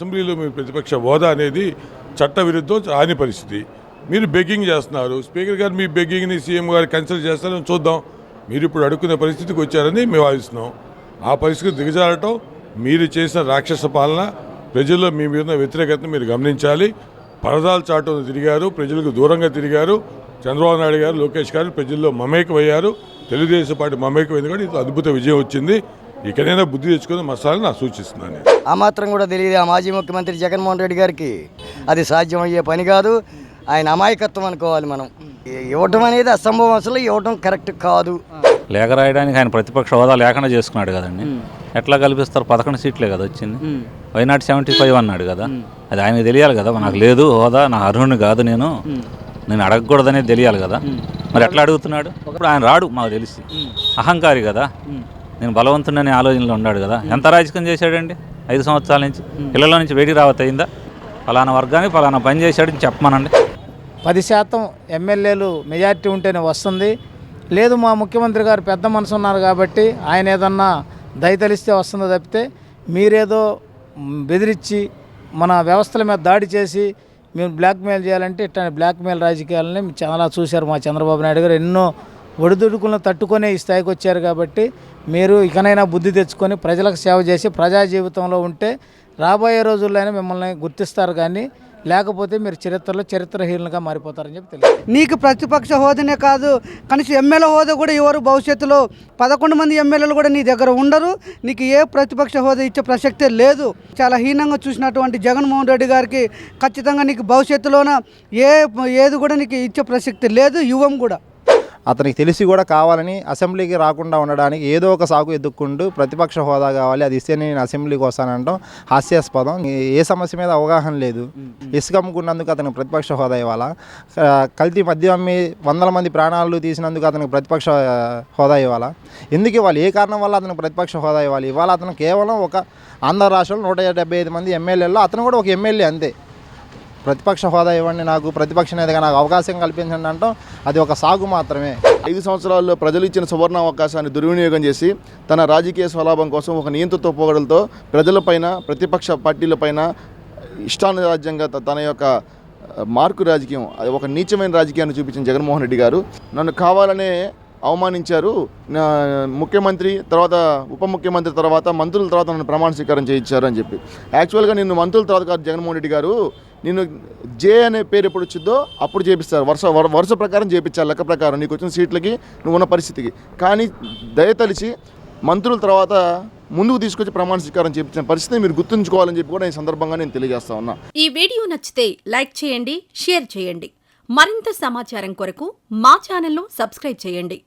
అసెంబ్లీలో మీ ప్రతిపక్ష హోదా అనేది చట్ట విరుద్ధం రాని పరిస్థితి. మీరు బెగ్గింగ్ చేస్తున్నారు. స్పీకర్ గారు మీ బెగ్గింగ్ని సీఎం గారు కన్సిడర్ చేస్తారని చూద్దాం. మీరు ఇప్పుడు అడుక్కునే పరిస్థితికి వచ్చారని మేము భావిస్తున్నాం ఆ పరిస్థితి దిగజారటం మీరు చేసిన రాక్షస పాలన ప్రజల్లో మీ మీద ఉన్న వ్యతిరేకతను మీరు గమనించాలి. పరదాలు చాటును తిరిగారు ప్రజలకు దూరంగా తిరిగారు. చంద్రబాబు నాయుడు గారు లోకేష్ గారు ప్రజల్లో మమేకమయ్యారు. తెలుగుదేశం పార్టీ మమేకమైంది కూడా ఇది అద్భుత విజయం వచ్చింది. ఇకనైనా బుద్ధి తెచ్చుకుని మసాలని నా సూచిస్తున్నాను. ఆ మాత్రం కూడా తెలియదు. ఆ మాజీ ముఖ్యమంత్రి జగన్మోహన్ రెడ్డి గారికి అది సాధ్యమయ్యే పని కాదు. ఆయన అమాయకత్వం అనుకోవాలి మనం. ఇవ్వటం అనేది అసంభవం అసలు ఇవ్వటం కరెక్ట్ కాదు. లేఖ రాయడానికి ఆయన ప్రతిపక్ష హోదా లేకుండా చేసుకున్నాడు కదండి. ఎట్లా కల్పిస్తారు? పదకొండు సీట్లే కదా వచ్చింది. వైనాట్ సెవెంటీ ఫైవ్ అన్నాడు కదా. అది ఆయనకు తెలియాలి కదా. నాకు లేదు హోదా నా అర్హుని కాదు నేను. నేను అడగకూడదనేది తెలియాలి కదా. మరి ఎట్లా అడుగుతున్నాడు? ఇప్పుడు ఆయన రాడు మాకు తెలిసి. అహంకారి కదా. నేను బలవంతుడనే ఆలోచనలో ఉన్నాడు కదా. ఎంత రాజకీయం చేశాడండి? ఐదు సంవత్సరాల నుంచి పిల్లల నుంచి వేడి రావత్ అయిందా ఫలానా వర్గానికి ఫలానా పని చేశాడని చెప్పమనండి. పది శాతం ఎమ్మెల్యేలు మెజారిటీ ఉంటేనే వస్తుంది. లేదు మా ముఖ్యమంత్రి గారు పెద్ద మనసు ఉన్నారు కాబట్టి ఆయన ఏదన్నా దయతలిస్తే వస్తుందో తప్పితే మీరేదో బెదిరించి మన వ్యవస్థల మీద దాడి చేసి మేము బ్లాక్మెయిల్ చేయాలంటే ఇట్లా బ్లాక్మెయిల్ రాజకీయాలని చాలా చూశారు మా చంద్రబాబు నాయుడు గారు. ఎన్నో ఒడిదుడుకులను తట్టుకునే ఈ స్థాయికి వచ్చారు కాబట్టి మీరు ఇకనైనా బుద్ధి తెచ్చుకొని ప్రజలకు సేవ చేసి ప్రజా జీవితంలో ఉంటే రాబోయే రోజుల్లోనే మిమ్మల్ని గుర్తిస్తారు కానీ లేకపోతే మీరు చరిత్రలో చరిత్రహీనులుగా మారిపోతారని చెప్పి తెలియదు నీకు ప్రతిపక్ష హోదానే కాదు కనీసం ఎమ్మెల్యే హోదా కూడా ఎవరు భవిష్యత్తులో పదకొండు మంది ఎమ్మెల్యేలు కూడా నీ దగ్గర ఉండరు. నీకు ఏ ప్రతిపక్ష హోదా ఇచ్చే ప్రసక్తే లేదు. చాలా హీనంగా చూసినటువంటి జగన్మోహన్ రెడ్డి గారికి ఖచ్చితంగా నీకు భవిష్యత్తులోన ఏ ఏది కూడా నీకు ఇచ్చే ప్రసక్తి లేదు యువం కూడా. అతనికి తెలిసి కూడా కావాలని అసెంబ్లీకి రాకుండా ఉండడానికి ఏదో ఒక సాకు ఎదుక్కుంటూ ప్రతిపక్ష హోదా కావాలి అది ఇస్తే నేను అసెంబ్లీకి వస్తానంటాం హాస్యాస్పదం. ఏ- సమస్య మీద అవగాహన లేదు. ఇసుక అమ్ముకున్నందుకు అతనికి ప్రతిపక్ష హోదా ఇవ్వాలా? కల్తీ మద్యం అమ్మి వందల మంది ప్రాణాలు తీసినందుకు అతనికి ప్రతిపక్ష హోదా ఇవ్వాలా? ఎందుకు ఇవ్వాలి? ఏ కారణం వల్ల అతనికి ప్రతిపక్ష హోదా ఇవ్వాలి? ఇవాళ అతను కేవలం ఒక ఆంధ్ర రాష్ట్రంలో నూట డెబ్బై ఐదు మంది ఎమ్మెల్యేల్లో అతను కూడా ఒక ఎమ్మెల్యే అంతే. ప్రతిపక్ష హోదా ఇవ్వండి నాకు ప్రతిపక్ష నేతగా నాకు అవకాశం కల్పించండి అంటాం. అది ఒక సాగు మాత్రమే. ఐదు సంవత్సరాల్లో ప్రజలు ఇచ్చిన సువర్ణ అవకాశాన్ని దుర్వినియోగం చేసి తన రాజకీయ స్వలాభం కోసం ఒక నియంత్రిత పోగడలతో ప్రజలపైన ప్రతిపక్ష పార్టీలపైన ఇష్టానురాజ్యంగా త- తన యొక్క మార్కు రాజకీయం అది ఒక నీచమైన రాజకీయాన్ని చూపించిన జగన్మోహన్ రెడ్డి గారు నన్ను కావాలనే అవమానించారు. ముఖ్యమంత్రి తర్వాత ఉప ముఖ్యమంత్రి తర్వాత మంత్రుల తర్వాత నన్ను ప్రమాణ స్వీకారం చేయించారు అని చెప్పి. యాక్చువల్గా నిన్ను మంత్రుల తర్వాత కాదు జగన్మోహన్ రెడ్డి గారు నేను జే అనే పేరు ఎప్పుడు వచ్చిందో అప్పుడు చేపిస్తారు. వరుస వర- వరుస ప్రకారం చేపించాలి లెక్క ప్రకారం. నీకు వచ్చిన సీట్లకి నువ్వు ఉన్న పరిస్థితికి. కానీ దయతలిచి మంత్రుల తర్వాత ముందుకు తీసుకొచ్చి ప్రమాణ స్వీకారం చేపించిన పరిస్థితి మీరు గుర్తుంచుకోవాలని చెప్పి కూడా ఈ సందర్భంగా నేను తెలియజేస్తా ఉన్నా. ఈ వీడియో నచ్చితే లైక్ చేయండి షేర్ చేయండి. మరింత సమాచారం కొరకు మా ఛానల్ను సబ్స్క్రైబ్ చేయండి.